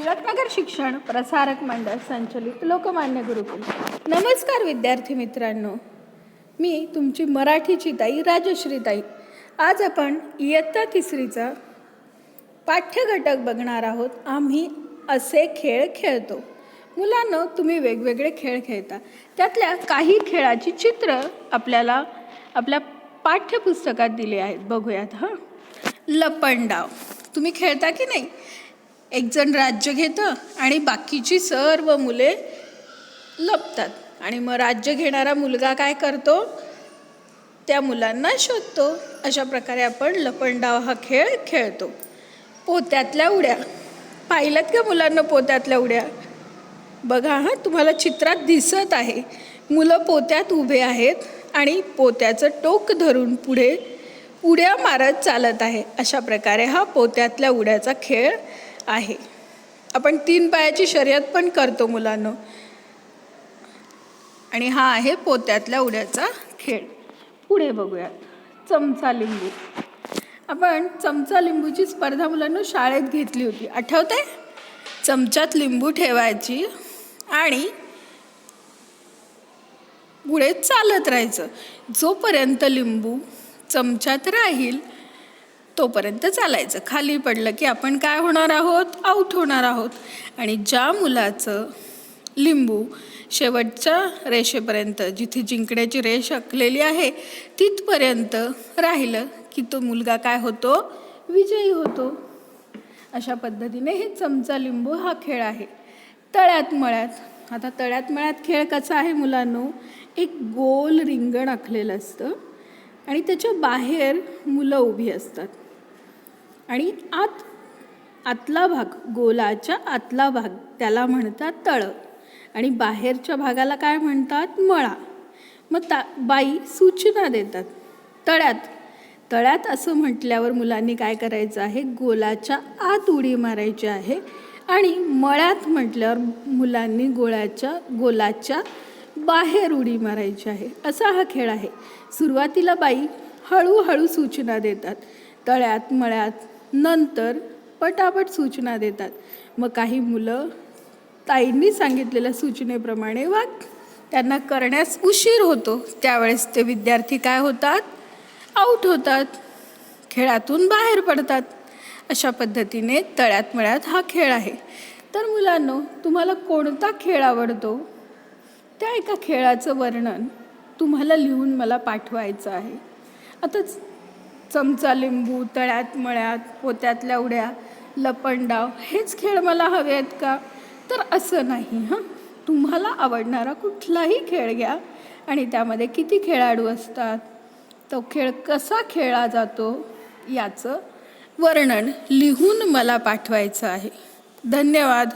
टिळकनगर शिक्षण प्रसारक मंडळ संचलित लोकमान्य गुरुकुल. नमस्कार विद्यार्थी मित्रांनो. मी तुमची मराठीची ताई राजश्री ताई. आज आपण इयत्ता तिसरीचा पाठ्यघटक बघणार आहोत. आम्ही असे खेळ खेळतो. मुलांनो तुम्ही वेगवेगळे खेळ खेळता. त्यातल्या काही खेळाची चित्र आपल्याला आपल्या पाठ्यपुस्तकात दिली आहेत. बघूयात हां. लपंडाव. तुम्ही खेळता की नाही? एक जण राज्य घेतं आणि बाकीची सर्व मुले लपतात. आणि मग राज्य घेणारा मुलगा काय करतो? त्या मुलांना शोधतो. अशा प्रकारे आपण लपंडाव हा खेळ खेळतो. पोत्यातल्या उड्या. पाहिलं का मुलांना पोत्यातल्या उड्या? बघा हां तुम्हाला चित्रात दिसत आहे. मुलं पोत्यात उभे आहेत आणि पोत्याचं टोक धरून पुढे उड्या मारत चालत आहे. अशा प्रकारे हा पोत्यातल्या उड्याचा खेळ आहे. आपण तीन पायाची शर्यत पण करतो मुलांनो. आणि हा आहे पोत्यातल्या उड्याचा खेळ. पुढे बघूयात. चमचा लिंबू. आपण चमचा लिंबूची स्पर्धा मुलांना शाळेत घेतली होती. आठवते? आहे चमच्यात लिंबू ठेवायची आणि पुढे चालत राहायचं. जोपर्यंत लिंबू चमच्यात राहील तोपर्यंत चालायचं. खाली पडलं की आपण काय होणार आहोत? आऊट होणार आहोत. आणि ज्या मुलाचं लिंबू शेवटच्या रेषेपर्यंत जिथे जिंकण्याची रेष आखलेली आहे तिथपर्यंत राहिलं की तो मुलगा काय होतो? विजयी होतो. अशा पद्धतीने हे चमचा लिंबू हा खेळ आहे. तळ्यात मळ्यात आता तळ्यात मळ्यात खेळ कसा आहे मुलांनो? एक गोल रिंगण आखलेलं असतं आणि त्याच्या बाहेर मुलं उभी असतात. आणि आत आतला भाग गोलाच्या आतला भाग त्याला म्हणतात तळं. आणि बाहेरच्या भागाला काय म्हणतात? मळा. मग ता बाई सूचना देतात. तळ्यात. तळ्यात असं म्हटल्यावर मुलांनी काय करायचं आहे? गोलाच्या आत उडी मारायची आहे. आणि मळ्यात म्हटल्यावर मुलांनी गोळ्याच्या गोलाच्या बाहेर उडी मारायची आहे. असा हा खेळ आहे. सुरुवातीला बाई हळूहळू सूचना देतात. तळ्यात मळ्यात नंतर पटापट सूचना देतात. मग काही मुलं ताईंनी सांगितलेल्या सूचनेप्रमाणे वाग त्यांना करण्यास उशीर होतो. त्यावेळेस ते विद्यार्थी काय होतात? आऊट होतात. खेळातून बाहेर पडतात. अशा पद्धतीने तळ्यात मळ्यात हा खेळ आहे. तर मुलांनो तुम्हाला कोणता खेळ आवडतो? त्या एका खेळाचं वर्णन तुम्हाला लिहून मला पाठवायचं आहे. आता चमचा लिंबू तळ्यात मळ्यात पोत्यातल्या उड्या लपंडाव हेच खेळ मला हवे आहेत का? तर असं नाही हां. तुम्हाला आवडणारा कुठलाही खेळ घ्या आणि त्यामध्ये किती खेळाडू असतात? तो खेळ कसा खेळला जातो? याचं वर्णन लिहून मला पाठवायचं आहे. धन्यवाद.